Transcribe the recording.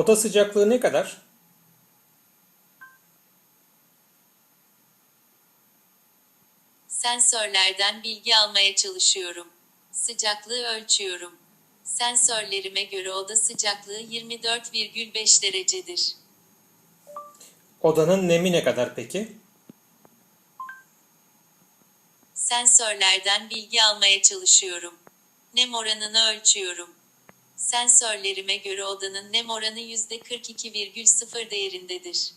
Oda sıcaklığı ne kadar? Sensörlerden bilgi almaya çalışıyorum. Sıcaklığı ölçüyorum. Sensörlerime göre oda sıcaklığı 24,5 derecedir. Odanın nemi ne kadar peki? Sensörlerden bilgi almaya çalışıyorum. Nem oranını ölçüyorum. Sensörlerime göre odanın nem oranı %42,0 değerindedir.